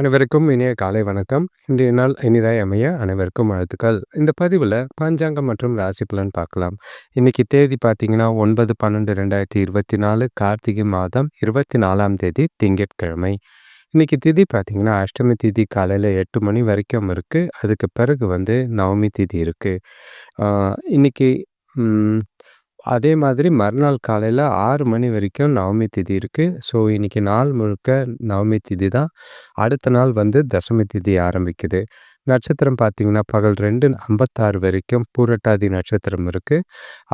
அனைவருக்கும் இனிய காலை வணக்கம். இன்றைய நாள் இனிதாய் அமைய அனைவருக்கும் வாழ்த்துக்கள். இந்த பதிவில் பஞ்சாங்கம் மற்றும் ராசி பலன் பார்க்கலாம். இன்னைக்கு தேதி பார்த்தீங்கன்னா ஒன்பது பன்னெண்டு ரெண்டாயிரத்தி இருபத்தி நாலு கார்த்திகை மாதம் இருபத்தி நாலாம் தேதி திங்கட்கிழமை. இன்றைக்கி திதி பார்த்திங்கன்னா அஷ்டமி திதி காலையில் எட்டு மணி வரைக்கும் இருக்குது அதுக்கு பிறகு வந்து நவமி திதி இருக்குது இன்றைக்கி அதே மாதிரி மறுநாள் காலையில் ஆறு மணி வரைக்கும் நவமி திதி இருக்குது ஸோ இன்றைக்கி நாள் முழுக்க நவமி திதி தான். அடுத்த நாள் வந்து தசமி திதி ஆரம்பிக்குது. நட்சத்திரம் பார்த்திங்கன்னா பகல் ரெண்டு ஐம்பத்தாறு வரைக்கும் பூரட்டாதி நட்சத்திரம் இருக்குது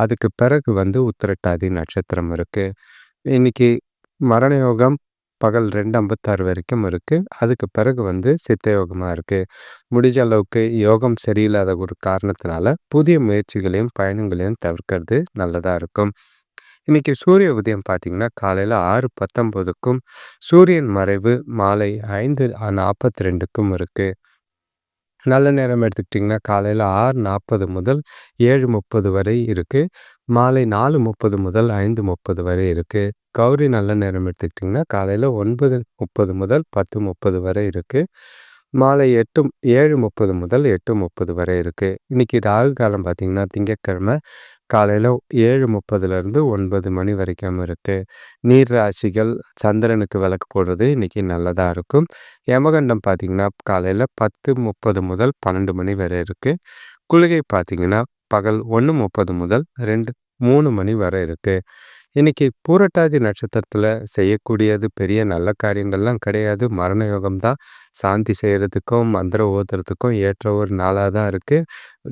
அதுக்கு பிறகு வந்து உத்திரட்டாதி நட்சத்திரம் இருக்குது இன்றைக்கி மரண யோகம் பகல் ரெண்டு ஐம்பத்தாறு வரைக்கும் இருக்குது அதுக்கு பிறகு வந்து சித்த யோகமாக இருக்குது முடிஞ்ச அளவுக்கு யோகம் சரியில்லாத ஒரு காரணத்தினால புதிய முயற்சிகளையும் பயணங்களையும் தவிர்க்கிறது நல்லதாக இருக்கும். இன்றைக்கி சூரிய உதயம் பார்த்திங்கன்னா காலையில் ஆறு பத்தொம்போதுக்கும் சூரியன் மறைவு மாலை ஐந்து நாற்பத்தி ரெண்டுக்கும் இருக்குது நல்ல நேரம் எடுத்துக்கிட்டிங்கன்னா காலையில் ஆறு நாற்பது முதல் ஏழு முப்பது வரை இருக்குது மாலை நாலு முப்பது முதல் ஐந்து முப்பது வரை இருக்குது கௌரி நல்ல நேரம் எடுத்துக்கிட்டிங்கன்னா காலையில் ஒன்பது முப்பது முதல் பத்து முப்பது வரை இருக்குது மாலை எட்டு ஏழு முப்பது முதல் எட்டு முப்பது வரை இருக்குது இன்றைக்கி ராகு காலம் பார்த்திங்கன்னா திங்கட்கிழமை காலையில் ஏழு முப்பதுலேருந்து ஒன்பது மணி வரைக்கும் இருக்குது நீர் ராசிகள் சந்திரனுக்கு விளக்கு போடுறது இன்றைக்கி நல்லதாக இருக்கும். யமகண்டம் பார்த்திங்கன்னா காலையில் பத்து முப்பது முதல் பன்னெண்டு மணி வரை இருக்குது குளிகை பார்த்திங்கன்னா பகல் ஒன்று முப்பது முதல் ரெண்டு மூணு மணி வரை இருக்குது இன்றைக்கி பூரட்டாதி நட்சத்திரத்தில் செய்யக்கூடியது பெரிய நல்ல காரியங்கள்லாம் கிடையாது. மரண யோகம் தான். சாந்தி செய்கிறதுக்கும் மந்திரம் ஓதுறதுக்கும் ஏற்ற ஒரு நாளாக தான் இருக்குது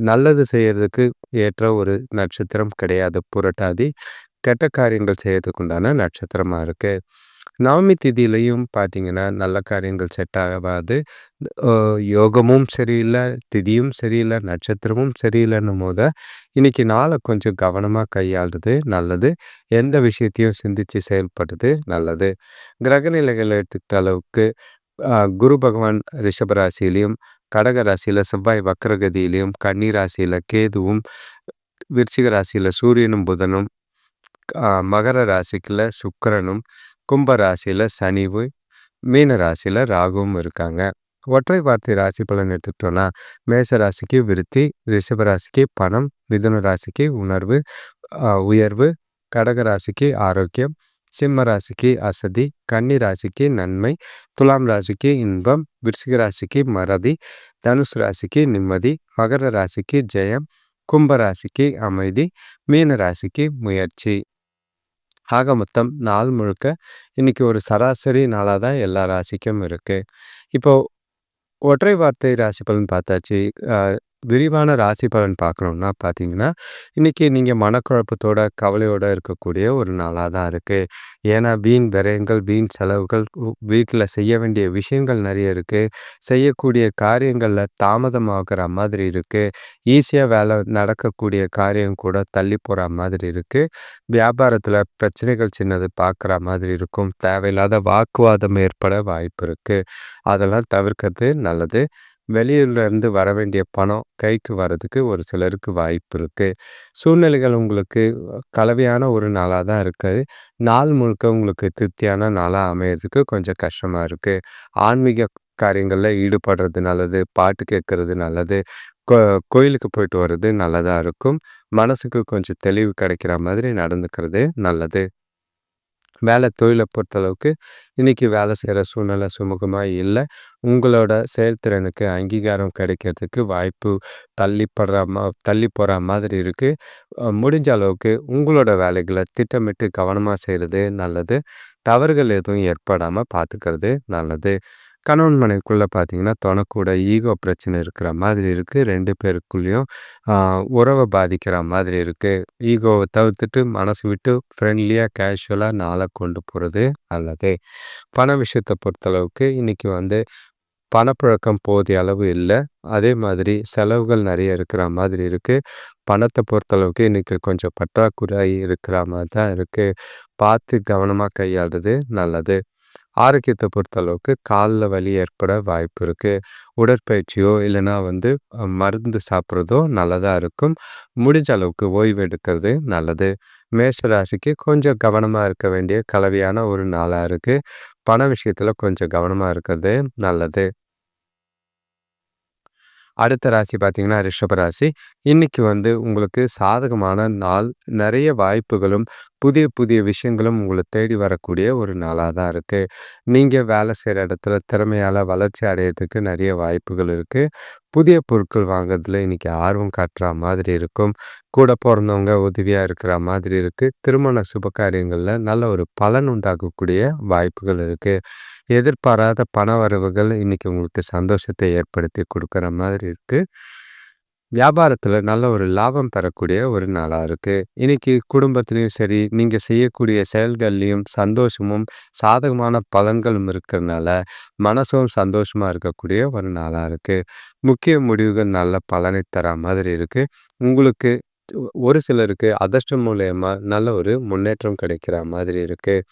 நல்லது செய்கிறதுக்கு ஏற்ற ஒரு நட்சத்திரம் கிடையாது. பூரட்டாதி கெட்ட காரியங்கள் செய்கிறதுக்குண்டான நட்சத்திரமாக இருக்குது நவமி திதியிலையும் பார்த்தீங்கன்னா நல்ல காரியங்கள் செட் ஆகாது. யோகமும் சரியில்லை திதியும் சரியில்லை நட்சத்திரமும் சரியில்லைன்னும் போது இன்னைக்கு நாளை கொஞ்சம் கவனமாக கையாளுறது நல்லது. எந்த விஷயத்தையும் சிந்தித்து செயல்படுறது நல்லது. கிரகநிலைகள் எடுத்துக்கிட்ட அளவுக்கு குரு பகவான் ரிஷபராசிலையும் கடக ராசியில் செவ்வாய் வக்கரகதியிலையும் கன்னி ராசியில் கேதுவும் விருச்சிக ராசியில் சூரியனும் புதனும் மகர ராசிக்குள்ள சுக்கரனும் கும்ப ராசியில் சனிவு மீன ராசியில் ராகுவும் இருக்காங்க. ஒற்றை வார்த்தை ராசி பலன் எடுத்துக்கிட்டோன்னா மேஷ ராசிக்கு விருத்தி ரிஷப ராசிக்கு பணம் மிதுன ராசிக்கு உணர்வு உயர்வு கடக ராசிக்கு ஆரோக்கியம் சிம்ம ராசிக்கு அசதி கன்னி ராசிக்கு நன்மை துலாம் ராசிக்கு இன்பம் விருச்சிக ராசிக்கு மறதி தனுஷ் ராசிக்கு நிம்மதி மகர ராசிக்கு ஜெயம் கும்ப ராசிக்கு அமைதி மீன ராசிக்கு முயற்சி. ஆக மொத்தம் நாள் முழுக்க இன்னைக்கு ஒரு சராசரி நாளாக தான் எல்லா ராசிக்கும் இருக்குது இப்போது ஒற்றை வார்த்தை ராசி பலன் பார்த்தாச்சு. விரிவான ராசி பலன் பார்க்கணுன்னா பார்த்தீங்கன்னா இன்றைக்கி நீங்கள் மனக்குழப்பத்தோட கவலையோடு இருக்கக்கூடிய ஒரு நாளாக தான் இருக்குது ஏன்னா வீண் விரயங்கள் வீண் செலவுகள் வீட்டில் செய்ய வேண்டிய விஷயங்கள் நிறைய இருக்குது செய்யக்கூடிய காரியங்களில் தாமதமாகிற மாதிரி இருக்குது ஈஸியாக வேலை நடக்கக்கூடிய காரியம் கூட தள்ளி போகிற மாதிரி இருக்குது வியாபாரத்தில் பிரச்சனைகள் சின்னது பார்க்குற மாதிரி இருக்கும். தேவையில்லாத வாக்குவாதம் ஏற்பட வாய்ப்பு இருக்குது அதெல்லாம் தவிர்க்கிறது நல்லது. வெளியூர்லேருந்து வர வேண்டிய பணம் கைக்கு வர்றதுக்கு ஒரு சிலருக்கு வாய்ப்பு இருக்குது சூழ்நிலைகள் உங்களுக்கு கலவையான ஒரு நாளாக தான் இருக்குது நாள் முழுக்க உங்களுக்கு திருப்தியான நாளாக அமையிறதுக்கு கொஞ்சம் கஷ்டமாக இருக்குது ஆன்மீக காரியங்களில் ஈடுபடுறது நல்லது பாட்டு கேட்குறது நல்லது கோ கோயிலுக்கு போயிட்டு வர்றது நல்லதாக இருக்கும். மனசுக்கு கொஞ்சம் தெளிவு கிடைக்கிற மாதிரி நடந்துக்கிறது நல்லது. வேலை தொழிலை பொறுத்தளவுக்கு இன்றைக்கி வேலை செய்கிற சூழ்நிலை சுமூகமாக இல்லை. உங்களோட செயல்திறனுக்கு அங்கீகாரம் கிடைக்கிறதுக்கு வாய்ப்பு தள்ளிப்படுற மா தள்ளி போகிற மாதிரி இருக்குது முடிஞ்ச அளவுக்கு உங்களோட வேலைகளை திட்டமிட்டு கவனமாக செய்கிறது நல்லது. தவறுகள் எதுவும் ஏற்படாமல் பார்த்துக்கிறது நல்லது. கணவன் மனைவிக்குள்ளே பார்த்தீங்கன்னா தனக்கூட ஈகோ பிரச்சனை இருக்கிற மாதிரி இருக்குது ரெண்டு பேருக்குள்ளேயும் உறவை பாதிக்கிற மாதிரி இருக்குது ஈகோவை தவிர்த்துட்டு மனசு விட்டு ஃப்ரெண்ட்லியாக கேஷுவலாக நாளை கொண்டு போகிறது நல்லது. பண விஷயத்தை பொறுத்தளவுக்கு இன்றைக்கி வந்து பணப்புழக்கம் போதிய அளவு இல்லை. அதே மாதிரி செலவுகள் நிறைய இருக்கிற மாதிரி இருக்குது பணத்தை பொறுத்தளவுக்கு இன்றைக்கி கொஞ்சம் பற்றாக்குறை இருக்கிற மாதிரி தான் இருக்குது பார்த்து கவனமாக கையாளுறது நல்லது. ஆரோக்கியத்தை பொறுத்தளவுக்கு காலில் வலி ஏற்பட வாய்ப்பு இருக்குது உடற்பயிற்சியோ இல்லைன்னா வந்து மருந்து சாப்பிட்றதோ நல்லதாக இருக்கும். முடிஞ்ச அளவுக்கு ஓய்வு எடுக்கிறது நல்லது. மேஷ ராசிக்கு கொஞ்சம் கவனமாக இருக்க வேண்டிய கலவையான ஒரு நாளாக இருக்குது பண விஷயத்தில் கொஞ்சம் கவனமாக இருக்கிறது நல்லது. அடுத்த ராசி பார்த்தீங்கன்னா ரிஷப ராசி. இன்னைக்கு வந்து உங்களுக்கு சாதகமான நாள். நிறைய வாய்ப்புகளும் புதிய புதிய விஷயங்களும் உங்களை தேடி வரக்கூடிய ஒரு நாளாக தான் இருக்குது நீங்கள் வேலை செய்கிற இடத்துல திறமையால் வளர்ச்சி அடையிறதுக்கு நிறைய வாய்ப்புகள் இருக்குது புதிய பொருட்கள் வாங்குறதுல இன்னைக்கு ஆர்வம் காட்டுற மாதிரி இருக்கும். கூட பிறந்தவங்க உதவியாக இருக்கிற மாதிரி இருக்குது திருமண சுப காரியங்களில் நல்ல ஒரு பலன் உண்டாக்கக்கூடிய வாய்ப்புகள் இருக்குது எதிர்பாராத பண வரவுகள் இன்றைக்கி உங்களுக்கு சந்தோஷத்தை ஏற்படுத்தி கொடுக்குற மாதிரி இருக்குது வியாபாரத்தில் நல்ல ஒரு லாபம் பெறக்கூடிய ஒரு நாளாக இருக்குது இன்றைக்கி குடும்பத்துலேயும் சரி நீங்கள் செய்யக்கூடிய செயல்கள்லேயும் சந்தோஷமும் சாதகமான பலன்களும் இருக்கிறனால மனசும் சந்தோஷமாக இருக்கக்கூடிய ஒரு நாளாக இருக்குது முக்கிய முடிவுகள் நல்ல பலனை தர மாதிரி இருக்குது உங்களுக்கு ஒரு சிலருக்கு அதிர்ஷ்டம் மூலயமா நல்ல ஒரு முன்னேற்றம் கிடைக்கிற மாதிரி இருக்குது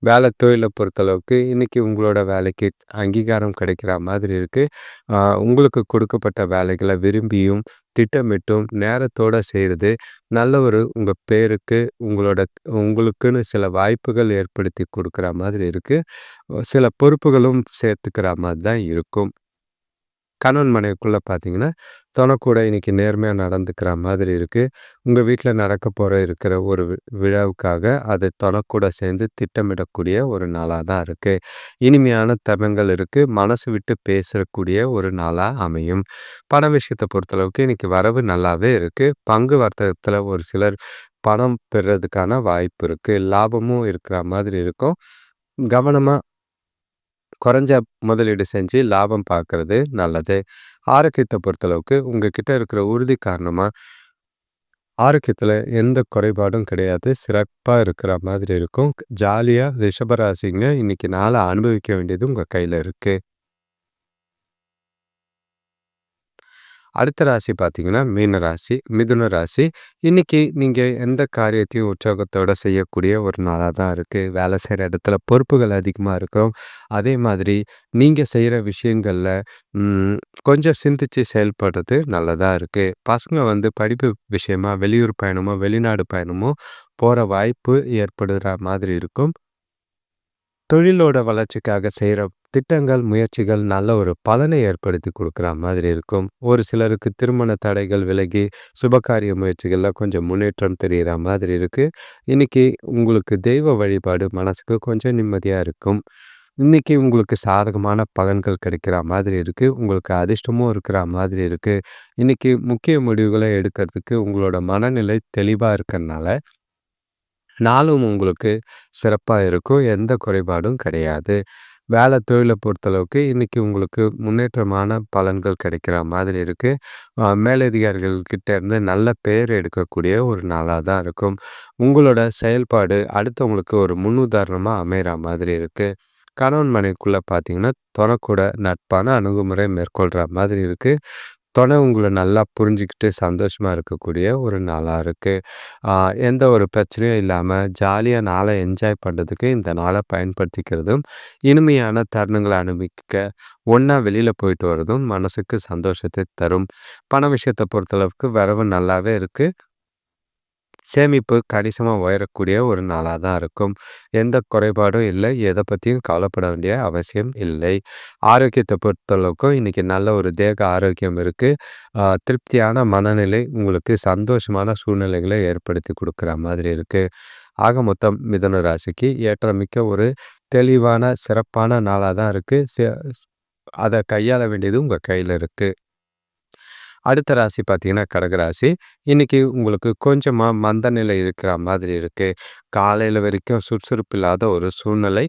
வேலை தொழிலை பொறுத்தளவுக்கு இன்றைக்கி உங்களோட வேலைக்கு அங்கீகாரம் கிடைக்கிற மாதிரி இருக்குது உங்களுக்கு கொடுக்கப்பட்ட வேலைகளை விரும்பியும் திட்டமிட்டும் நேரத்தோடு செய்கிறது நல்ல ஒரு உங்கள் பேருக்கு உங்களோட உங்களுக்குன்னு சில வாய்ப்புகள் ஏற்படுத்தி கொடுக்குற மாதிரி இருக்குது சில பொறுப்புகளும் சேர்த்துக்கிற மாதிரி தான் இருக்கும். கணவன் மனைவிக்குள்ளே பார்த்தீங்கன்னா தனக்கூட இன்றைக்கி நேர்மையாக நடந்துக்கிற மாதிரி இருக்குது உங்கள் வீட்டில் நடக்க போகிற இருக்கிற ஒரு விழாவுக்காக அது தனக்கூட சேர்ந்து திட்டமிடக்கூடிய ஒரு நாளாக தான் இருக்குது இனிமையான தமங்கள் இருக்குது மனசு விட்டு பேசக்கூடிய ஒரு நாளாக அமையும். பண விஷயத்தை பொறுத்தளவுக்கு இன்றைக்கி வரவு நல்லாவே இருக்குது பங்கு வர்த்தகத்தில் ஒரு சிலர் பணம் பெறுறதுக்கான வாய்ப்பு இருக்குது லாபமும் இருக்கிற மாதிரி இருக்கும். கவனமாக குறைஞ்ச முதலீடு செஞ்சு லாபம் பார்க்கறது நல்லது. ஆரோக்கியத்தை பொறுத்தளவுக்கு உங்ககிட்ட இருக்கிற உறுதி காரணமாக ஆரோக்கியத்தில் எந்த குறைபாடும் கிடையாது. சிறப்பாக இருக்கிற மாதிரி இருக்கும். ஜாலியாக ரிஷபராசிங்க. இன்னைக்கு நாளை அனுபவிக்க வேண்டியது உங்கள் கையில் இருக்குது அடுத்த ராசி பார்த்தீங்கன்னா மீன ராசி மிதுன ராசி. இன்னைக்கு நீங்கள் எந்த காரியத்தையும் உற்சாகத்தோடு செய்யக்கூடிய ஒரு நாளாக தான் இருக்குது வேலை செய்கிற இடத்துல பொறுப்புகள் அதிகமாக இருக்கும். அதே மாதிரி நீங்கள் செய்கிற விஷயங்களில் கொஞ்சம் சிந்திச்சு செயல்படுறது நல்லதாக இருக்குது பசங்க வந்து படிப்பு விஷயமா வெளியூர் பயணமோ வெளிநாடு பயணமோ போகிற வாய்ப்பு ஏற்படுகிற மாதிரி இருக்கும். தொழிலோட வளர்ச்சிக்காக செய்கிற திட்டங்கள் முயற்சிகள் நல்ல ஒரு பலனை ஏற்படுத்தி கொடுக்குற மாதிரி இருக்கும். ஒரு சிலருக்கு திருமண தடைகள் விலகி சுபகாரிய முயற்சிகளில் கொஞ்சம் முன்னேற்றம் தெரிகிற மாதிரி இருக்குது இன்னைக்கு உங்களுக்கு தெய்வ வழிபாடு மனசுக்கு கொஞ்சம் நிம்மதியாக இருக்கும். இன்றைக்கி உங்களுக்கு சாதகமான பலன்கள் கிடைக்கிற மாதிரி இருக்குது உங்களுக்கு அதிர்ஷ்டமும் இருக்கிற மாதிரி இருக்குது இன்றைக்கி முக்கிய முடிவுகளை எடுக்கிறதுக்கு உங்களோட மனநிலை தெளிவாக இருக்கிறதுனால நாளும் உங்களுக்கு சிறப்பாக இருக்கும். எந்த குறைபாடும் கிடையாது. வேலை தொழிலை பொறுத்தளவுக்கு இன்றைக்கி உங்களுக்கு முன்னேற்றமான பலன்கள் கிடைக்கிற மாதிரி இருக்குது மேலதிகாரிகள்கிட்ட இருந்து நல்ல பெயர் எடுக்கக்கூடிய ஒரு நாளாக தான் இருக்கும். உங்களோட செயல்பாடு அடுத்தவங்களுக்கு ஒரு முன்னுதாரணமாக அமைகிற மாதிரி இருக்குது கணவன் மனைவிக்குள்ளே பார்த்தீங்கன்னா தொடக்கூட நட்பான அணுகுமுறை மேற்கொள்கிற மாதிரி இருக்குது உங்களை நல்லா புரிஞ்சுக்கிட்டு சந்தோஷமாக இருக்கக்கூடிய ஒரு நாளாக இருக்குது எந்த ஒரு பிரச்சனையும் இல்லாமல் ஜாலியாக நாளை என்ஜாய் பண்ணுறதுக்கு இந்த நாளை பயன்படுத்திக்கிறதும் இனிமையான தருணங்களை அனுபவிக்க ஒன்றா வெளியில் போயிட்டு வர்றதும் மனசுக்கு சந்தோஷத்தை தரும். பண விஷயத்தை பொறுத்தளவுக்கு வரவு நல்லாவே இருக்குது சேமிப்பு கணிசமாக உயரக்கூடிய ஒரு நாளாக தான் இருக்கும். எந்த குறைபாடும் இல்லை. எதை பற்றியும் கவலைப்பட வேண்டிய அவசியம் இல்லை. ஆரோக்கியத்தை பொறுத்தளவுக்கும் இன்றைக்கி நல்ல ஒரு தேக ஆரோக்கியம் இருக்குது திருப்தியான மனநிலை உங்களுக்கு சந்தோஷமான சூழ்நிலைகளை ஏற்படுத்தி கொடுக்குற மாதிரி இருக்குது ஆக மொத்தம் மிதன ராசிக்கு ஏற்றமிக்க ஒரு தெளிவான சிறப்பான நாளாக தான் இருக்குது அதை கையாள வேண்டியது உங்கள் கையில் இருக்குது அடுத்த ராசி பார்த்தீங்கன்னா கடகராசி இன்னைக்கு உங்களுக்கு கொஞ்சமாக மந்த நிலை இருக்கிற மாதிரி இருக்குது காலையில் வரைக்கும் சுறுசுறுப்பு இல்லாத ஒரு சூழ்நிலை.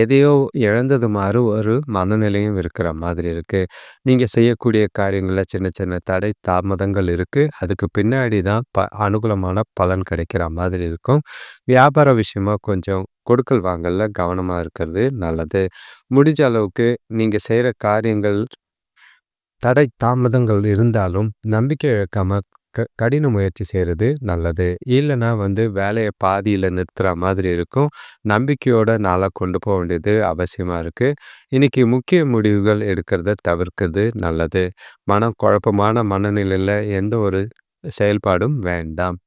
எதையோ இழந்தது மாதிரி ஒரு மனநிலையும் இருக்கிற மாதிரி இருக்குது நீங்கள் செய்யக்கூடிய காரியங்களில் சின்ன சின்ன தடை தாமதங்கள் இருக்குது அதுக்கு பின்னாடி தான் ப அனுகூலமான பலன் கிடைக்கிற மாதிரி இருக்கும். வியாபார விஷயமா கொஞ்சம் கொடுக்கல் வாங்கல கவனமாக இருக்கிறது நல்லது. முடிஞ்ச அளவுக்கு நீங்கள் செய்கிற காரியங்கள் தடை தாமதங்கள் இருந்தாலும் நம்பிக்கை இழக்காம க கடின முயற்சி செய்கிறது நல்லது. இல்லைன்னா வந்து வேலையை பாதியில் நிறுத்துகிற மாதிரி இருக்கும். நம்பிக்கையோட நாளாக கொண்டு போக வேண்டியது அவசியமாக இருக்குது இன்றைக்கி முக்கிய முடிவுகள் எடுக்கிறத தவிர்க்கிறது நல்லது. மனம் குழப்பமான மனநிலையில் எந்த ஒரு செயல்பாடும் வேண்டாம்.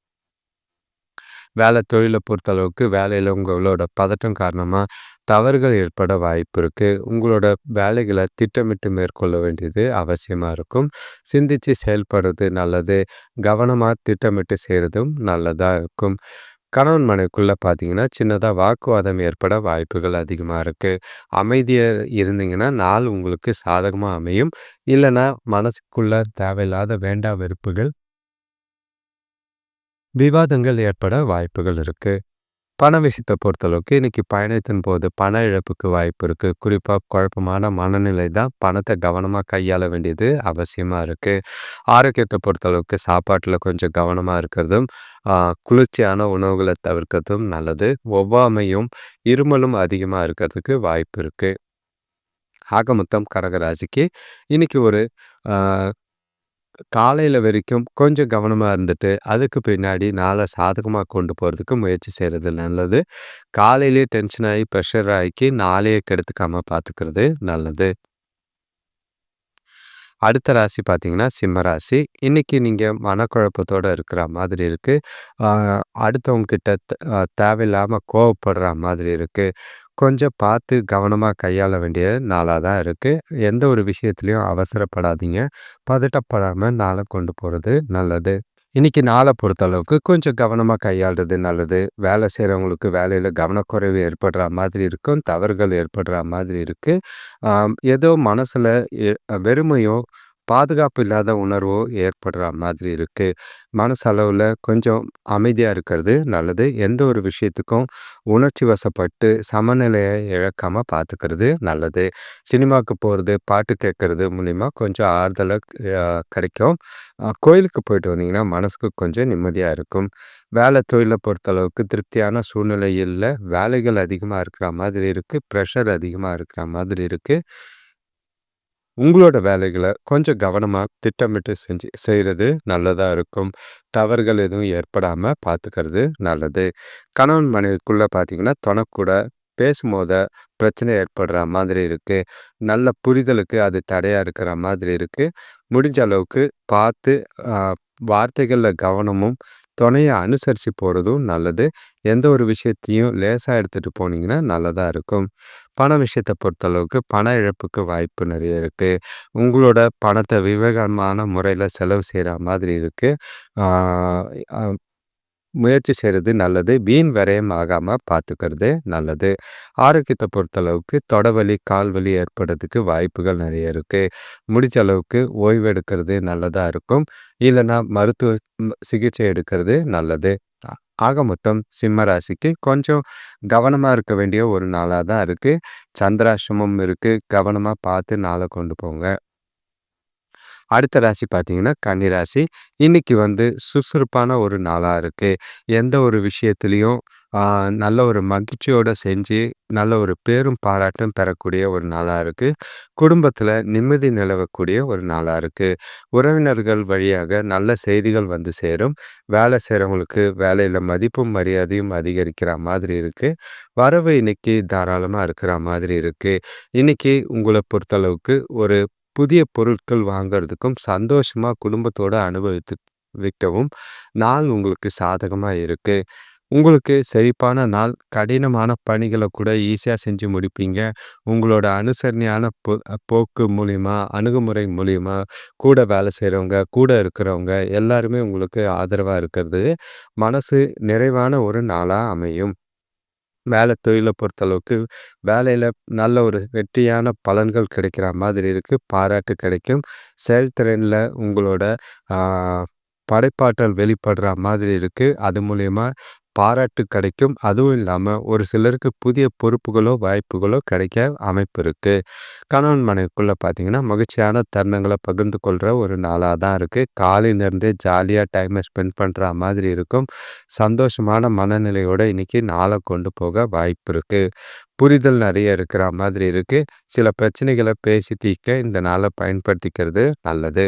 வேலை தொழிலை பொறுத்தளவுக்கு வேலையில் உங்களோட பதட்டம் காரணமாக தவறுகள் ஏற்பட வாய்ப்பு இருக்குது உங்களோட வேலைகளை திட்டமிட்டு மேற்கொள்ள வேண்டியது அவசியமாக இருக்கும். சிந்தித்து செயல்படுறது நல்லது. கவனமாக திட்டமிட்டு செய்கிறதும் நல்லதாக இருக்கும். கணவன் மனைக்குள்ளே பார்த்தீங்கன்னா சின்னதாக வாக்குவாதம் ஏற்பட வாய்ப்புகள் அதிகமாக இருக்குது அமைதியாக இருந்தீங்கன்னா நாள் உங்களுக்கு சாதகமாக அமையும். இல்லைன்னா மனசுக்குள்ள தேவையில்லாத வேண்டா வெறுப்புகள் விவாதங்கள் ஏற்பட வாய்ப்புகள் இருக்குது பண விஷயத்தை பொறுத்தளவுக்கு இன்னைக்கு பயணத்தின் போது பண இழப்புக்கு வாய்ப்பு இருக்குது குறிப்பாக குழப்பமான மனநிலை தான் பணத்தை கவனமாக கையாள வேண்டியது அவசியமாக இருக்குது ஆரோக்கியத்தை பொறுத்தளவுக்கு சாப்பாட்டில் கொஞ்சம் கவனமாக இருக்கிறதும் குளிர்ச்சியான உணவுகளை தவிர்க்கிறதும் நல்லது. ஒவ்வாமையும் இருமலும் அதிகமாக இருக்கிறதுக்கு வாய்ப்பு இருக்குது ஆக மொத்தம் கடகராசிக்கு இன்னைக்கு ஒரு காலையில் வரைக்கும் கொஞ்சம் கவனமாக இருந்துட்டு அதுக்கு பின்னாடி நாளை சாதகமாக கொண்டு போகிறதுக்கு முயற்சி செய்கிறது நல்லது. காலையிலேயே டென்ஷன் ஆகி ப்ரெஷர் ஆகி நாளையே கெடுத்துக்காமல் பார்த்துக்கிறது நல்லது. அடுத்த ராசி பார்த்தீங்கன்னா சிம்ம ராசி. இன்றைக்கி நீங்கள் மனக்குழப்பத்தோடு இருக்கிற மாதிரி இருக்குது அடுத்தவங்கக்கிட்ட தேவையில்லாமல் கோவப்படுற மாதிரி இருக்குது கொஞ்சம் பார்த்து கவனமாக கையாள வேண்டிய நாளாக தான் இருக்குது எந்த ஒரு விஷயத்துலையும் அவசரப்படாதீங்க. பதட்டப்படாமல் நாளை கொண்டு போகிறது நல்லது. இன்றைக்கி நாளை பொறுத்தளவுக்கு கொஞ்சம் கவனமாக கையாளுறது நல்லது. வேலை செய்கிறவங்களுக்கு வேலையில் கவனக்குறைவு ஏற்படுற மாதிரி இருக்கும். தவறுகள் ஏற்படுற மாதிரி இருக்குது ஏதோ மனசில் வெறுமையோ பாதுகாப்பு இல்லாத உணர்வோ ஏற்படுற மாதிரி இருக்குது மனசளவில் கொஞ்சம் அமைதியாக இருக்கிறது நல்லது. எந்த ஒரு விஷயத்துக்கும் உணர்ச்சி வசப்பட்டு சமநிலையை இழக்காமல் பார்த்துக்கிறது நல்லது. சினிமாவுக்கு போகிறது பாட்டு கேட்குறது மூலிமா கொஞ்சம் ஆறுதலை கிடைக்கும். கோயிலுக்கு போயிட்டு வந்தீங்கன்னா மனசுக்கு கொஞ்சம் நிம்மதியாக இருக்கும். வேலை தொழிலை பொறுத்தளவுக்கு திருப்தியான சூழ்நிலை இல்லை வேலைகள் அதிகமாக இருக்கிற மாதிரி இருக்குது ப்ரெஷர் அதிகமாக இருக்கிற மாதிரி இருக்குது உங்களோட வேலைகளை கொஞ்சம் கவனமாக திட்டமிட்டு செஞ்சு செய்கிறது நல்லதாக இருக்கும். தவறுகள் எதுவும் ஏற்படாமல் பார்த்துக்கிறது நல்லது. கணவன் மனைவிக்குள்ளே பார்த்தீங்கன்னா தொணக்கூட பேசும்போத பிரச்சனை ஏற்படுற மாதிரி இருக்குது நல்ல புரிதலுக்கு அது தடையாக இருக்கிற மாதிரி இருக்குது முடிஞ்ச அளவுக்கு பார்த்து வார்த்தைகளில் கவனமும் துணையை அனுசரித்து போகிறதும் நல்லது. எந்த ஒரு விஷயத்தையும் லேசாக எடுத்துகிட்டு போனீங்கன்னா நல்லதாக இருக்கும். பண விஷயத்தை பொறுத்தளவுக்கு பண இழப்புக்கு வாய்ப்பு நிறைய இருக்குது உங்களோட பணத்தை விவேகமான முறையில் செலவு செய்கிற மாதிரி இருக்குது முயற்சி செய்கிறது நல்லது. வீண் விரயம் ஆகாமல் பார்த்துக்கிறது நல்லது. ஆரோக்கியத்தை பொறுத்தளவுக்கு தொடவலி கால்வலி ஏற்படுறதுக்கு வாய்ப்புகள் நிறைய இருக்குது முடிஞ்ச அளவுக்கு ஓய்வு எடுக்கிறது நல்லதாக இருக்கும். இல்லைன்னா மருத்துவ சிகிச்சை எடுக்கிறது நல்லது. ஆக மொத்தம் சிம்ம ராசிக்கு கொஞ்சம் கவனமாக இருக்க வேண்டிய ஒரு நாளாக தான் இருக்குது சந்திராசிரமம் இருக்குது கவனமாக பார்த்து நாளை கொண்டு போங்க. அடுத்த ராசி பார்த்தீங்கன்னா கன்னிராசி இன்னைக்கு வந்து சுறுசுறுப்பான ஒரு நாளாக இருக்குது எந்த ஒரு விஷயத்துலேயும் நல்ல ஒரு மகிழ்ச்சியோடு செஞ்சு நல்ல ஒரு பேரும் பாராட்டும் பெறக்கூடிய ஒரு நாளாக இருக்குது குடும்பத்தில் நிம்மதி நிலவக்கூடிய ஒரு நாளாக இருக்குது உறவினர்கள் வழியாக நல்ல செய்திகள் வந்து சேரும். வேலை செய்கிறவங்களுக்கு வேலையில் மதிப்பும் மரியாதையும் அதிகரிக்கிற மாதிரி இருக்குது வரவு இன்னைக்கு தாராளமாக இருக்கிற மாதிரி இருக்குது இன்னைக்கு உங்களை பொறுத்தளவுக்கு ஒரு புதிய பொருட்கள் வாங்கிறதுக்கும் சந்தோஷமாக குடும்பத்தோடு அனுபவித்து வைக்கவும் நாள் உங்களுக்கு சாதகமாக இருக்குது உங்களுக்கு செழிப்பான நாள் கடினமான பணிகளை கூட ஈஸியாக செஞ்சு முடிப்பீங்க. உங்களோட அனுசரணையான போ போக்கு மூலிமா அணுகுமுறை மூலிமா கூட வேலை செய்கிறவங்க கூட இருக்கிறவங்க எல்லாருமே உங்களுக்கு ஆதரவாக இருக்கிறது. மனசு நிறைவான ஒரு நாளாக அமையும். வேலை தொழிலை பொறுத்தளவுக்கு வேலையில் நல்ல ஒரு வெற்றியான பலன்கள் கிடைக்கிற மாதிரி இருக்குது பாராட்டு கிடைக்கும். செயல்திறனில் உங்களோட படைப்பாற்றல் வெளிப்படுற மாதிரி இருக்குது அது மூலயமா பாராட்டு கிடைக்கும். அதுவும் இல்லாமல் ஒரு சிலருக்கு புதிய பொறுப்புகளோ வாய்ப்புகளோ கிடைக்க அமைப்பு இருக்குது கணவன் மனைவிக்குள்ளே பார்த்தீங்கன்னா மகிழ்ச்சியான தருணங்களை பகிர்ந்து கொள்கிற ஒரு நாளாக தான் இருக்குது காலையிலேருந்தே ஜாலியாக டைமை ஸ்பெண்ட் பண்ணுற மாதிரி இருக்கும். சந்தோஷமான மனநிலையோடு இன்றைக்கி நாளை கொண்டு போக வாய்ப்பு இருக்குது புரிதல் நிறைய இருக்கிற மாதிரி இருக்குது சில பிரச்சனைகளை பேசி தீர்க்க இந்த நாளை பயன்படுத்திக்கிறது நல்லது.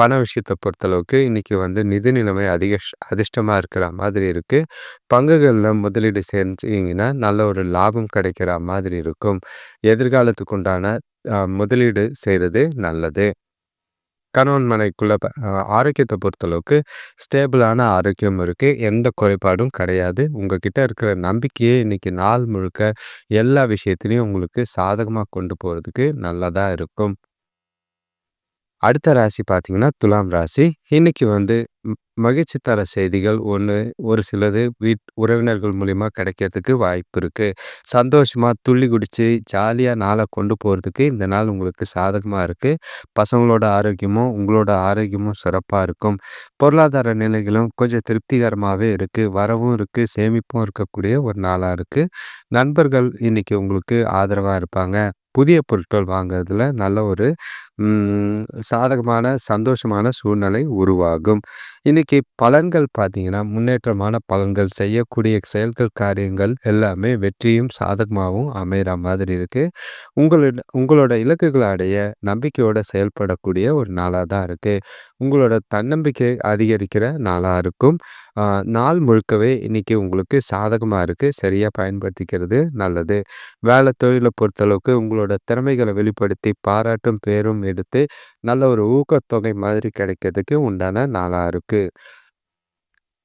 பண விஷயத்தை பொறுத்தளவுக்கு இன்றைக்கி வந்து நிதி நிலைமை அதிக அதிர்ஷ்டமாக இருக்கிற மாதிரி இருக்குது பங்குகளில் முதலீடு செஞ்சீங்கன்னா நல்ல ஒரு லாபம் கிடைக்கிற மாதிரி இருக்கும். எதிர்காலத்துக்கு உண்டான முதலீடு செய்கிறது நல்லது. கணவன் மனைக்குள்ளே ஆரோக்கியத்தை பொறுத்தளவுக்கு ஸ்டேபிளான ஆரோக்கியம் இருக்குது எந்த குறைபாடும் கிடையாது. உங்ககிட்ட இருக்கிற நம்பிக்கையே இன்றைக்கி நாள் முழுக்க எல்லா விஷயத்துலையும் உங்களுக்கு சாதகமாக கொண்டு போகிறதுக்கு நல்லதாக இருக்கும். அடுத்த ராசி பார்த்தீங்கன்னா துலாம் ராசி. இன்னைக்கு வந்து மகிழ்ச்சி தர செய்திகள் ஒன்று ஒரு சிலது வீட் உறவினர்கள் மூலிமா கிடைக்கிறதுக்கு வாய்ப்பு இருக்குது சந்தோஷமாக துள்ளி குடித்து ஜாலியாக நாளை கொண்டு போகிறதுக்கு இந்த நாள் உங்களுக்கு சாதகமாக இருக்குது பசங்களோட ஆரோக்கியமும் உங்களோட ஆரோக்கியமும் சிறப்பாக இருக்கும். பொருளாதார நிலைகளும் கொஞ்சம் திருப்திகரமாகவே இருக்குது வரவும் இருக்குது சேமிப்பும் இருக்கக்கூடிய ஒரு நாளாக இருக்குது நண்பர்கள் இன்றைக்கி உங்களுக்கு ஆதரவாக இருப்பாங்க. புதிய பொருட்கள் வாங்குறதுல நல்ல ஒரு சாதகமான சந்தோஷமான சூழ்நிலை உருவாகும். இன்றைக்கி பலன்கள் பார்த்திங்கன்னா முன்னேற்றமான பலன்கள் செய்யக்கூடிய செயல்கள் காரியங்கள் எல்லாமே வெற்றியும் சாதகமாகவும் அமைகிற மாதிரி இருக்குது உங்களோட உங்களோட இலக்குகளை அடைய நம்பிக்கையோட செயல்படக்கூடிய ஒரு நாளாக தான் இருக்குது உங்களோட தன்னம்பிக்கை அதிகரிக்கிற நாளாக இருக்கும். நாள் முழுக்கவே இன்றைக்கி உங்களுக்கு சாதகமாக இருக்குது சரியாக பயன்படுத்திக்கிறது நல்லது. வேலை தொழிலை பொறுத்தளவுக்கு உங்களோட திறமைகளை வெளிப்படுத்தி பாராட்டும் பேரும் எடுத்து நல்ல ஒரு ஊக்கத்தொகை மாதிரி கிடைக்கிறதுக்கு உண்டான நாளாக இருக்குது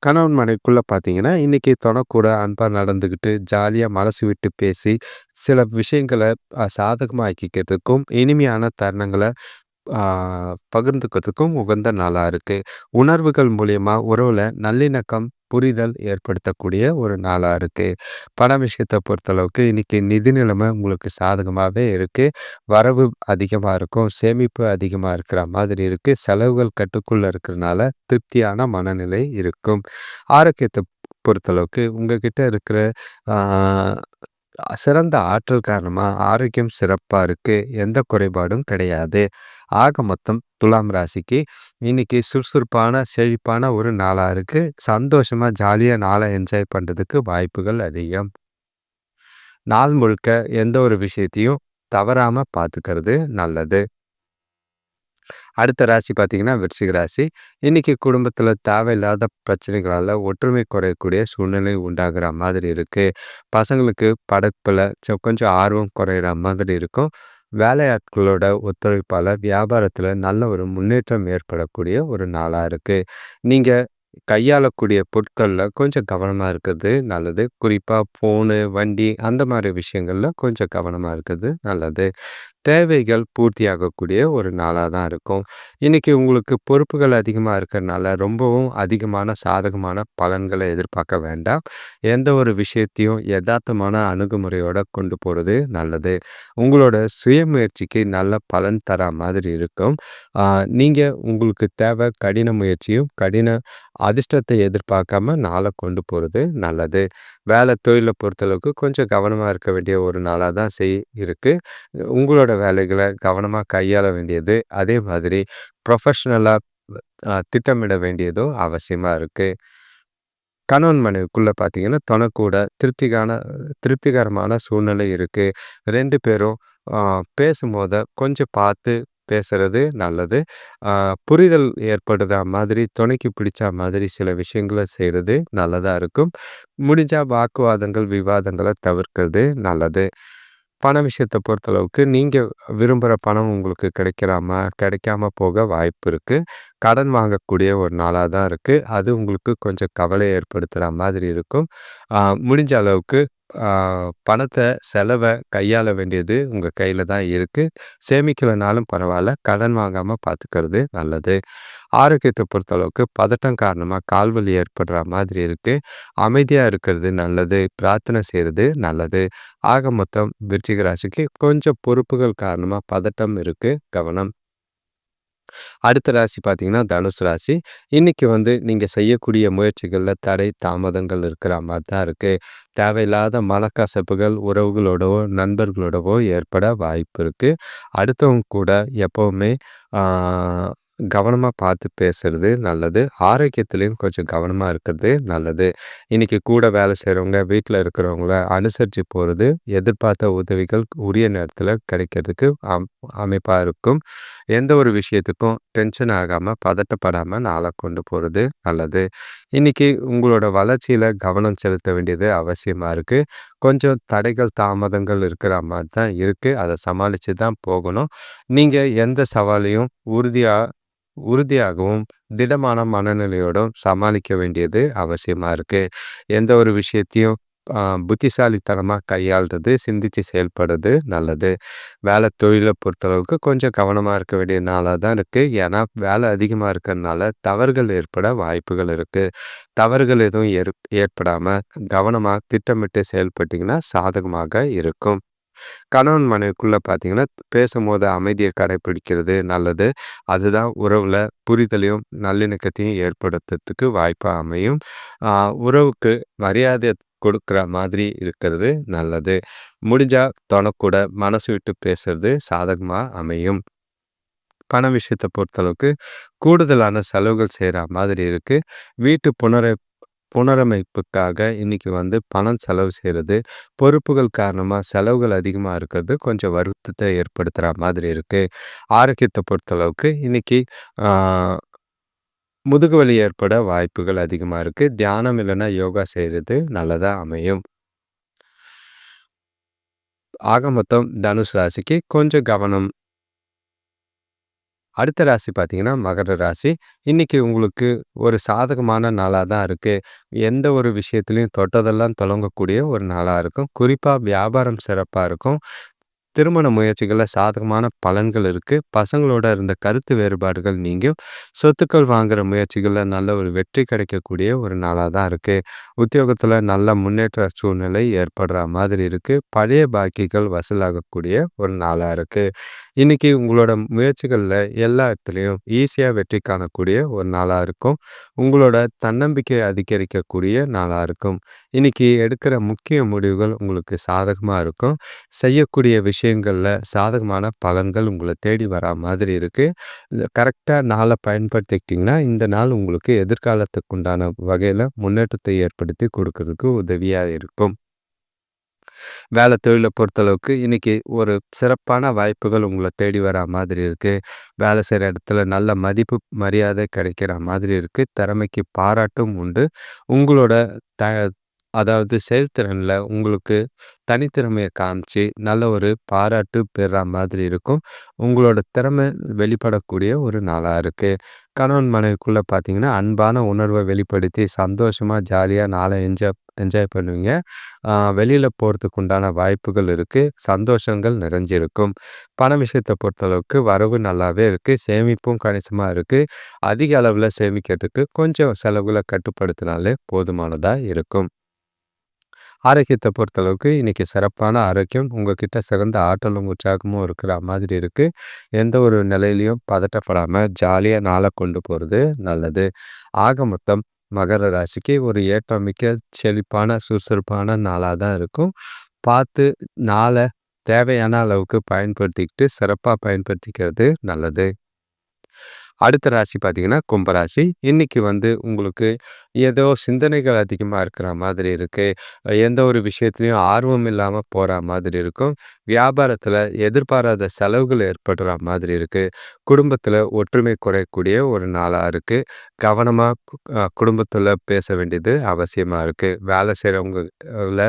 கணவன் மனைவிக்குள்ளே பார்த்தீங்கன்னா இன்றைக்கி தொடக்கூட அன்பாக நடந்துக்கிட்டு ஜாலியாக மனசு விட்டு பேசி சில விஷயங்களை சாதகமாக்கிக்கிறதுக்கும் இனிமையான தருணங்களை பகிர்ந்துக்கிறதுக்கும் உகந்த நாளாக இருக்குது உணர்வுகள் மூலியமா உறவில் நல்லிணக்கம் புரிதல் ஏற்படுத்தக்கூடிய ஒரு நாளாக இருக்குது பண விஷயத்தை பொறுத்தளவுக்கு இன்றைக்கி நிதி நிலைமை உங்களுக்கு சாதகமாகவே இருக்குது வரவு அதிகமாக இருக்கும் சேமிப்பு அதிகமாக இருக்கிற மாதிரி இருக்குது செலவுகள் கட்டுக்குள்ளே இருக்கிறனால திருப்தியான மனநிலை இருக்கும். ஆரோக்கியத்தை பொறுத்தளவுக்கு உங்ககிட்ட இருக்கிற சிறந்த ஆற்றல் காரணமாக ஆரோக்கியம் சிறப்பாக இருக்குது எந்த குறைபாடும் கிடையாது. ஆக மொத்தம் துலாம் ராசிக்கு இன்னைக்கு சுறுசுறுப்பான செழிப்பான ஒரு நாளாக இருக்குது சந்தோஷமாக ஜாலியாக நாளை என்ஜாய் பண்ணுறதுக்கு வாய்ப்புகள் அதிகம். நாள் முழுக்க எந்த ஒரு விஷயத்தையும் தவறாமல் பார்த்துக்கிறது நல்லது. அடுத்த ராசி பார்த்தீங்கன்னா விருச்சிக ராசி. இன்னைக்கு குடும்பத்தில் தேவையில்லாத பிரச்சனைகளால் ஒற்றுமை குறையக்கூடிய சூழ்நிலை உண்டாகிற மாதிரி இருக்குது பசங்களுக்கு படைப்பில் கொஞ்சம் ஆர்வம் குறையிற மாதிரி இருக்கும். வேலையாட்களோட ஒத்துழைப்பால் வியாபாரத்தில் நல்ல ஒரு முன்னேற்றம் ஏற்படக்கூடிய ஒரு நாளாக இருக்குது நீங்கள் கையாளக்கூடிய பொருட்களில் கொஞ்சம் கவனமாக இருக்கிறது நல்லது. குறிப்பாக ஃபோனு வண்டி அந்த மாதிரி விஷயங்களில் கொஞ்சம் கவனமாக இருக்கிறது நல்லது. தேவைகள் பூர்த்தியாகக்கூடிய ஒரு நாளாக தான் இருக்கும். இன்றைக்கி உங்களுக்கு பொறுப்புகள் அதிகமாக இருக்கிறனால ரொம்பவும் அதிகமான சாதகமான பலன்களை எதிர்பார்க்க வேண்டாம். எந்த ஒரு விஷயத்தையும் யதார்த்தமான அணுகுமுறையோடு கொண்டு போகிறது நல்லது. உங்களோட சுயமுயற்சிக்கு நல்ல பலன் தர மாதிரி இருக்கும். நீங்கள் உங்களுக்கு தேவை கடின முயற்சியும் கடின அதிர்ஷ்டத்தை எதிர்பார்க்காம நாளை கொண்டு போகிறது நல்லது. வேலை தொழிலை பொறுத்தளவுக்கு கொஞ்சம் கவனமாக இருக்க வேண்டிய ஒரு நாளாக தான் செய் இருக்குது உங்களோட வேலைகளை கவனமாக கையாள வேண்டியது அதே மாதிரி ப்ரொஃபஷ்னலாக திட்டமிட வேண்டியதும் அவசியமாக இருக்குது கணவன் மனைவிக்குள்ளே பார்த்தீங்கன்னா தனக்கூட திருப்திகான திருப்திகரமான சூழ்நிலை இருக்குது ரெண்டு பேரும் பேசும்போது கொஞ்சம் பார்த்து பேசுறது நல்லது. புரிதல் ஏற்படுற மாதிரி துணைக்கு பிடிச்ச மாதிரி சில விஷயங்களை செய்கிறது நல்லதாக இருக்கும். முடிஞ்சால் வாக்குவாதங்கள் விவாதங்களை தவிர்க்கிறது நல்லது. பண விஷயத்தை பொறுத்தளவுக்கு நீங்கள் விரும்புகிற பணம் உங்களுக்கு கிடைக்கிறாம கிடைக்காம போக வாய்ப்பு இருக்குது கடன் வாங்கக்கூடிய ஒரு நாளாக தான் இருக்குது அது உங்களுக்கு கொஞ்சம் கவலை ஏற்படுத்துகிற மாதிரி இருக்கும். முடிஞ்ச அளவுக்கு பணத்தை செலவை கையாள வேண்டியது உங்கள் கையில் தான் இருக்குது சேமிக்கலைனாலும் பரவாயில்ல. கடன் வாங்காமல் பார்த்துக்கிறது நல்லது. ஆரோக்கியத்தை பொறுத்தளவுக்கு பதட்டம் காரணமாக கால்வலி ஏற்படுற மாதிரி இருக்குது அமைதியாக இருக்கிறது நல்லது. பிரார்த்தனை செய்கிறது நல்லது. ஆக மொத்தம் விருச்சிக ராசிக்கு கொஞ்சம் பொறுப்புகள் காரணமாக பதட்டம் இருக்குது கவனம். அடுத்த ராசி பார்த்தீங்கன்னா தனுசு ராசி. இன்னைக்கு வந்து நீங்கள் செய்யக்கூடிய முயற்சிகளில் தடை தாமதங்கள் இருக்கிற மாதிரி தான் இருக்குது தேவையில்லாத மனக்கசப்புகள் உறவுகளோடவோ நண்பர்களோடவோ ஏற்பட வாய்ப்பு இருக்குது அடுத்தவங்க கூட எப்போவுமே கவனமாக பார்த்து பேசுறது நல்லது. ஆரோக்கியத்துலேயும் கொஞ்சம் கவனமாக இருக்கிறது நல்லது. இன்னைக்கு கூட வேலை செய்கிறவங்க வீட்டில் இருக்கிறவங்கள அனுசரித்து போகிறது எதிர்பார்த்த உதவிகள் உரிய நேரத்தில் கிடைக்கிறதுக்கு அம் அமைப்பாக இருக்கும். எந்த ஒரு விஷயத்துக்கும் டென்ஷன் ஆகாமல் பதட்டப்படாமல் நாளை கொண்டு போகிறது நல்லது. இன்னைக்கு உங்களோட வளர்ச்சியில் கவனம் செலுத்த வேண்டியது அவசியமாக இருக்குது கொஞ்சம் தடைகள் தாமதங்கள் இருக்கிற மாதிரி தான் இருக்குது அதை சமாளித்து தான் போகணும். நீங்கள் எந்த சவாலையும் உறுதியாக உறுதியாகவும் திடமான மனநிலையோடும் சமாளிக்க வேண்டியது அவசியமாக இருக்குது எந்த ஒரு விஷயத்தையும் புத்திசாலித்தனமாக கையாளுறது சிந்தித்து செயல்படுறது நல்லது. வேலை தொழிலை பொறுத்தளவுக்கு கொஞ்சம் கவனமாக இருக்க வேண்டிய நாளாக தான் இருக்குது ஏன்னா வேலை அதிகமாக இருக்கிறதுனால தவறுகள் ஏற்பட வாய்ப்புகள் இருக்குது தவறுகள் எதுவும் ஏற் ஏற்படாமல் கவனமாக திட்டமிட்டு செயல்பட்டிங்கன்னா சாதகமாக இருக்கும். கணவன் மனைவிக்குள்ளே பார்த்தீங்கன்னா பேசும்போது அமைதியை கடைப்பிடிக்கிறது நல்லது. அதுதான் உறவில் புரிதலையும் நல்லிணக்கத்தையும் ஏற்படுத்துறதுக்கு வாய்ப்பாக அமையும். உறவுக்கு மரியாதை கொடுக்குற மாதிரி இருக்கிறது நல்லது. முடிஞ்சால் தொணக்கூட மனசு விட்டு பேசுறது சாதகமாக அமையும். பண விஷயத்தை பொறுத்தளவுக்கு கூடுதலான செலவுகள் செய்கிற மாதிரி இருக்குது வீட்டு புனரை புனரமைப்புக்காக இன்னைக்கு வந்து பணம் செலவு செய்கிறது பொறுப்புகள் காரணமாக செலவுகள் அதிகமாக இருக்கிறது கொஞ்சம் வருத்தத்தை ஏற்படுத்துகிற மாதிரி இருக்குது ஆரோக்கியத்தை பொறுத்தளவுக்கு இன்னைக்கு முதுகு வலி ஏற்பட வாய்ப்புகள் அதிகமாக இருக்குது தியானம் இல்லைன்னா யோகா செய்கிறது நல்லதாக அமையும். ஆக மொத்தம் தனுஷ் ராசிக்கு கொஞ்சம் கவனம் அடுத்த ராசி பார்த்தீங்கன்னா மகர ராசி. இன்னைக்கு உங்களுக்கு ஒரு சாதகமான நாளாக தான் இருக்குது எந்த ஒரு விஷயத்துலையும் தொட்டதெல்லாம் தொடங்கக்கூடிய ஒரு நாளாக இருக்கும். குறிப்பாக வியாபாரம் சிறப்பாக இருக்கும். திருமண முயற்சிகளில் சாதகமான பலன்கள் இருக்குது பசங்களோட இருந்த கருத்து வேறுபாடுகள் நீங்கும் சொத்துக்கள் வாங்குகிற முயற்சிகளில் நல்ல ஒரு வெற்றி கிடைக்கக்கூடிய ஒரு நாளாக தான் இருக்குது உத்தியோகத்தில் நல்ல முன்னேற்ற சூழ்நிலை ஏற்படுற மாதிரி இருக்குது பழைய பாக்கிகள் வசூலாகக்கூடிய ஒரு நாளாக இருக்குது இன்றைக்கி உங்களோட முயற்சிகளில் எல்லா இடத்துலையும் ஈஸியாக வெற்றி காணக்கூடிய ஒரு நாளாக இருக்கும். உங்களோட தன்னம்பிக்கை அதிகரிக்கக்கூடிய நாளாக இருக்கும். இன்றைக்கி எடுக்கிற முக்கிய முடிவுகள் உங்களுக்கு சாதகமாக இருக்கும். செய்யக்கூடிய விஷயம் விஷயங்களில் சாதகமான பலன்கள் உங்களை தேடி வரா மாதிரி இருக்குது கரெக்டாக நாளை பயன்படுத்திக்கிட்டிங்கன்னா இந்த நாள் உங்களுக்கு எதிர்காலத்துக்கு உண்டான வகையில் முன்னேற்றத்தை ஏற்படுத்தி கொடுக்கறதுக்கு உதவியாக இருக்கும். வேலை தொழிலை பொறுத்தளவுக்கு இன்றைக்கி ஒரு சிறப்பான வாய்ப்புகள் உங்களை தேடி வர மாதிரி இருக்குது வேலை செய்கிற இடத்துல நல்ல மதிப்பு மரியாதை கிடைக்கிற மாதிரி இருக்குது திறமைக்கு பாராட்டும் உண்டு. உங்களோட த அதாவது செயல்திறனில் உங்களுக்கு தனித்திறமையை காமிச்சு நல்ல ஒரு பாராட்டு பெறுற மாதிரி இருக்கும். உங்களோட திறமை வெளிப்படக்கூடிய ஒரு நாளாக இருக்குது கணவன் மனைவிக்குள்ளே பார்த்தீங்கன்னா அன்பான உணர்வை வெளிப்படுத்தி சந்தோஷமாக ஜாலியாக நாளை என்ஜாய் என்ஜாய் பண்ணுவீங்க. வெளியில் போகிறதுக்கு உண்டான வாய்ப்புகள் இருக்குது சந்தோஷங்கள் நிறைஞ்சிருக்கும். பண விஷயத்தை பொறுத்தளவுக்கு வரவு நல்லாவே இருக்குது சேமிப்பும் கணிசமாக இருக்குது அதிக அளவில் சேமிக்கிறதுக்கு கொஞ்சம் செலவுகளை கட்டுப்படுத்தினாலே போதுமானதாக இருக்கும். ஆரோக்கியத்தை பொறுத்தளவுக்கு இன்றைக்கி சிறப்பான ஆரோக்கியம் உங்ககிட்ட சிறந்த ஆற்றலும் உற்சாகமும் இருக்கிற மாதிரி இருக்குது எந்த ஒரு நிலையிலையும் பதட்டப்படாமல் ஜாலியாக நாளை கொண்டு போகிறது நல்லது. ஆக மொத்தம் மகர ராசிக்கு ஒரு ஏற்றமிக்க செழிப்பான சுறுசுறுப்பான நாளாக தான் இருக்கும். பார்த்து நாளை தேவையான அளவுக்கு பயன்படுத்திக்கிட்டு சிறப்பாக பயன்படுத்திக்கிறது நல்லது. அடுத்த ராசி பார்த்தீங்கன்னா கும்பராசி. இன்னைக்கு வந்து உங்களுக்கு ஏதோ சிந்தனைகள் அதிகமாக இருக்கிற மாதிரி இருக்குது எந்த ஒரு விஷயத்துலையும் ஆர்வம் இல்லாமல் போகிற மாதிரி இருக்கும். வியாபாரத்தில் எதிர்பாராத செலவுகள் ஏற்படுற மாதிரி இருக்குது குடும்பத்தில் ஒற்றுமை குறையக்கூடிய ஒரு நாளாக இருக்குது கவனமாக குடும்பத்தில் பேச வேண்டியது அவசியமாக இருக்குது வேலை செய்கிறவங்கள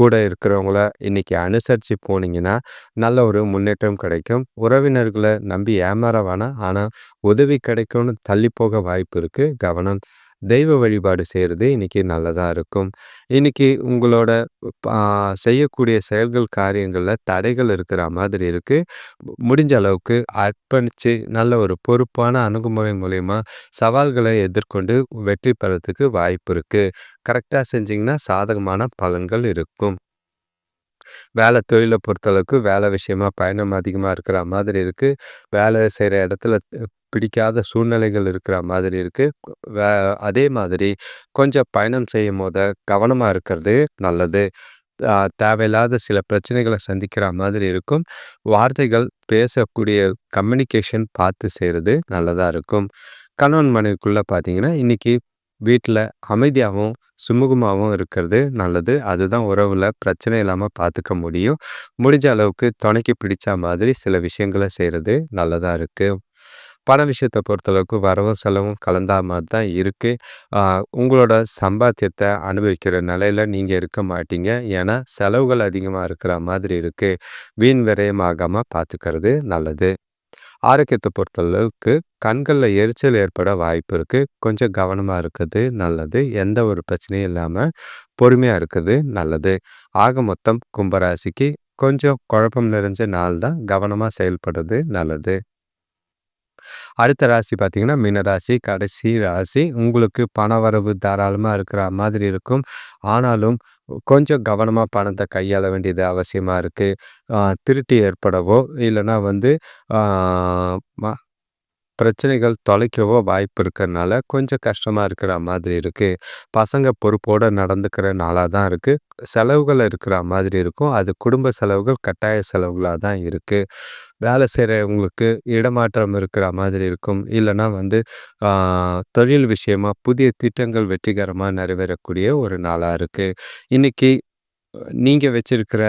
கூட இருக்கிறவங்கள இன்னைக்கு அனுசரித்து போனீங்கன்னா நல்ல ஒரு முன்னேற்றம் கிடைக்கும். உறவினர்களை நம்பி ஏமாற வேணாம். ஆனால் உதவி கிடைக்கும்னு தள்ளி போக வாய்ப்பு இருக்குது கவனம் தெய்வ வழிபாடு செய்கிறது இன்னைக்கு நல்லதாக இருக்கும். இன்றைக்கி உங்களோட செய்யக்கூடிய செயல்கள் காரியங்களில் தடைகள் இருக்கிற மாதிரி இருக்குது முடிஞ்ச அளவுக்கு அர்ப்பணித்து நல்ல ஒரு பொறுப்பான அணுகுமுறை மூலயமா சவால்களை எதிர்கொண்டு வெற்றி பெறத்துக்கு வாய்ப்பு இருக்குது கரெக்டாக செஞ்சிங்கன்னா சாதகமான பலன்கள் இருக்கும். வேலை தொழிலை பொறுத்தளவுக்கு வேலை விஷயமா பயணம் அதிகமாக இருக்கிற மாதிரி இருக்குது வேலை செய்கிற இடத்துல பிடிக்காத சூழ்நிலைகள் இருக்கிற மாதிரி இருக்குது வே அதே மாதிரி கொஞ்சம் பயணம் செய்யும் போது கவனமாக இருக்கிறது நல்லது. தேவையில்லாத சில பிரச்சனைகளை சந்திக்கிற மாதிரி இருக்கும். வார்த்தைகள் பேசக்கூடிய கம்யூனிகேஷன் பார்த்து செய்கிறது நல்லதாக இருக்கும். கணவன் மனைவிக்குள்ளே பார்த்தீங்கன்னா இன்றைக்கி வீட்டில் அமைதியாகவும் சுமூகமாகவும் இருக்கிறது நல்லது. அதுதான் உறவில் பிரச்சனை இல்லாமல் பார்த்துக்க முடியும். முடிஞ்ச அளவுக்கு துணைக்கு பிடிச்ச மாதிரி சில விஷயங்களை செய்கிறது நல்லதாக இருக்குது பண விஷயத்தை பொறுத்தளவுக்கு வரவும் செலவும் கலந்தா மாதிரி தான் இருக்குது உங்களோட சம்பாத்தியத்தை அனுபவிக்கிற நிலையில் நீங்கள் இருக்க மாட்டீங்க. ஏன்னா செலவுகள் அதிகமாக இருக்கிற மாதிரி இருக்குது வீண் விரயமாகாமல் பார்த்துக்கிறது நல்லது. ஆரோக்கியத்தை பொறுத்தளவுக்கு கண்களில் எரிச்சல் ஏற்பட வாய்ப்பு இருக்குது கொஞ்சம் கவனமாக இருக்குது நல்லது. எந்த ஒரு பிரச்சனையும் இல்லாமல் பொறுமையாக இருக்குது நல்லது. ஆக மொத்தம் கும்பராசிக்கு கொஞ்சம் குழப்பம் நிறைஞ்ச நாள் தான் கவனமாக செயல்படுறது நல்லது. அடுத்த ராசி பார்த்தீங்கன்னா மீனராசி கடைசி ராசி. உங்களுக்கு பண வரவு தாராளமாக இருக்கிற மாதிரி இருக்கும். ஆனாலும் கொஞ்சம் கவனமாக பணத்தை கையாள வேண்டியது அவசியமாக இருக்குது திருட்டு ஏற்படவோ இல்லைன்னா வந்து பிரச்சனைகள் தொலைக்கவோ வாய்ப்பு இருக்கிறனால கொஞ்சம் கஷ்டமாக இருக்கிற மாதிரி இருக்குது பசங்க பொறுப்போடு நடந்துக்கிற நாளாக தான் இருக்குது செலவுகள் இருக்கிற மாதிரி இருக்கும். அது குடும்ப செலவுகள் கட்டாய செலவுகளாக தான் இருக்குது வேலை செய்கிறவங்களுக்கு இடமாற்றம் இருக்கிற மாதிரி இருக்கும். இல்லைன்னா வந்து தொழில் விஷயமா புதிய திட்டங்கள் வெற்றிகரமாக நிறைவேறக்கூடிய ஒரு நாளாக இருக்குது இன்றைக்கி நீங்கள் வச்சிருக்கிற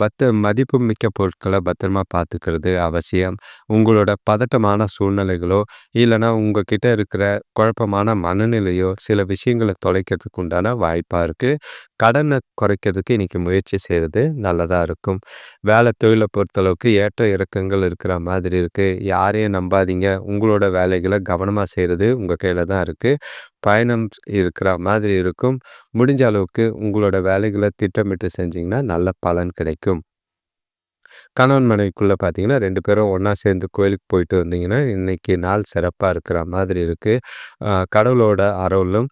பத்த மதிப்பு மிக்க பொருட்களை பத்திரமா பார்த்துக்கிறது அவசியம். உங்களோட பதட்டமான சூழ்நிலைகளோ இல்லைனா உங்ககிட்ட இருக்கிற குழப்பமான மனநிலையோ சில விஷயங்களை தொலைக்கிறதுக்கு உண்டான வாய்ப்பாக இருக்குது கடனை குறைக்கிறதுக்கு இன்றைக்கி முயற்சி செய்கிறது நல்லதாக இருக்கும். வேலை தொழிலை பொறுத்தளவுக்கு ஏற்ற இறக்கங்கள் இருக்கிற மாதிரி இருக்குது யாரையும் நம்பாதீங்க. உங்களோட வேலைகளை கவனமாக செய்கிறது உங்கள் கையில் தான் இருக்குது பயணம் இருக்கிற மாதிரி இருக்கும். முடிஞ்ச அளவுக்கு உங்களோட வேலைகளை திட்டமிட்டு செஞ்சிங்கன்னா நல்ல பலன் கிடைக்கும். கணவன் மனைவிக்குள்ளே பார்த்தீங்கன்னா ரெண்டு பேரும் ஒன்றா சேர்ந்து கோயிலுக்கு போயிட்டு வந்தீங்கன்னா இன்றைக்கி நாள் சிறப்பாக இருக்கிற மாதிரி இருக்குது கடவுளோட அருளும்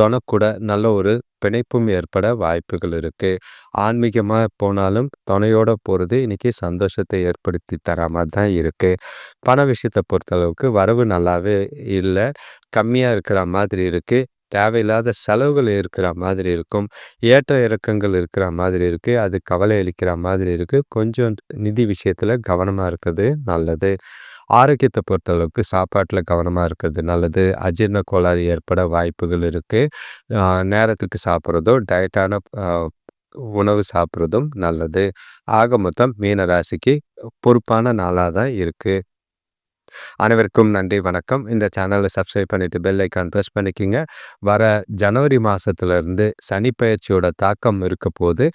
துணைக்கூட நல்ல ஒரு பிணைப்பும் ஏற்பட வாய்ப்புகள் இருக்குது ஆன்மீகமாக போனாலும் துணையோடு போகிறது இன்றைக்கி சந்தோஷத்தை ஏற்படுத்தி தர மாதிரி தான் இருக்குது பண விஷயத்தை பொறுத்தளவுக்கு வரவு நல்லாவே இல்லை. கம்மியாக இருக்கிற மாதிரி இருக்குது தேவையில்லாத செலவுகள் இருக்கிற மாதிரி இருக்கும். ஏற்ற இறக்கங்கள் இருக்கிற மாதிரி இருக்குது அது கவலை அளிக்கிற மாதிரி இருக்குது கொஞ்சம் நிதி விஷயத்தில் கவனமாக இருக்கிறது நல்லது. ஆரோக்கியத்தை பொறுத்தளவுக்கு சாப்பாட்டில் கவனமாக இருக்கிறது நல்லது. அஜீர்ண கோளாறு ஏற்பட வாய்ப்புகள் இருக்குது நேரத்துக்கு சாப்பிட்றதோ டயட்டான உணவு சாப்பிட்றதும் நல்லது. ஆக மொத்தம் மீன ராசிக்கு பொறுப்பான நாளாக தான் இருக்குது அனைவருக்கும் நன்றி வணக்கம். இந்த சேனலை சப்ஸ்கிரைப் பண்ணிவிட்டு பெல் ஐக்கான் ப்ரெஸ் பண்ணிக்கிங்க. வர ஜனவரி மாதத்துலேருந்து சனி பயிற்சியோட தாக்கம் இருக்க போது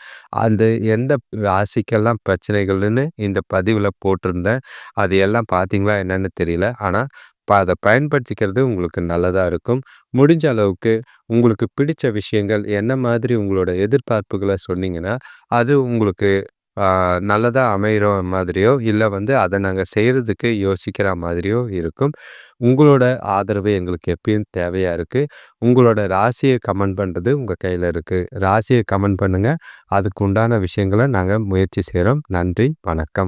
அந்த எந்த ராசிக்கெல்லாம் பிரச்சனைகள்னு இந்த பதிவில் போட்டிருந்தேன். அது எல்லாம் பார்த்தீங்களா என்னன்னு தெரியல. ஆனால் அதை பயன்படுத்திக்கிறது உங்களுக்கு நல்லதாக இருக்கும். முடிஞ்ச அளவுக்கு உங்களுக்கு பிடித்த விஷயங்கள் என்ன மாதிரி உங்களோட எதிர்பார்ப்புகளை சொன்னீங்கன்னா அது உங்களுக்கு நல்லதாக அமைகிற மாதிரியோ இல்லை வந்து அதை நாங்கள் செய்கிறதுக்கு யோசிக்கிற மாதிரியோ இருக்கும். உங்களோட ஆதரவு எங்களுக்கு எப்பயும் தேவையாக இருக்குது உங்களோட ராசியை கமெண்ட் பண்ணுறது உங்கள் கையில் இருக்குது ராசியை கமெண்ட் பண்ணுங்கள் அதுக்கு உண்டான விஷயங்களை நாங்கள் முயற்சி செய்கிறோம் நன்றி வணக்கம்.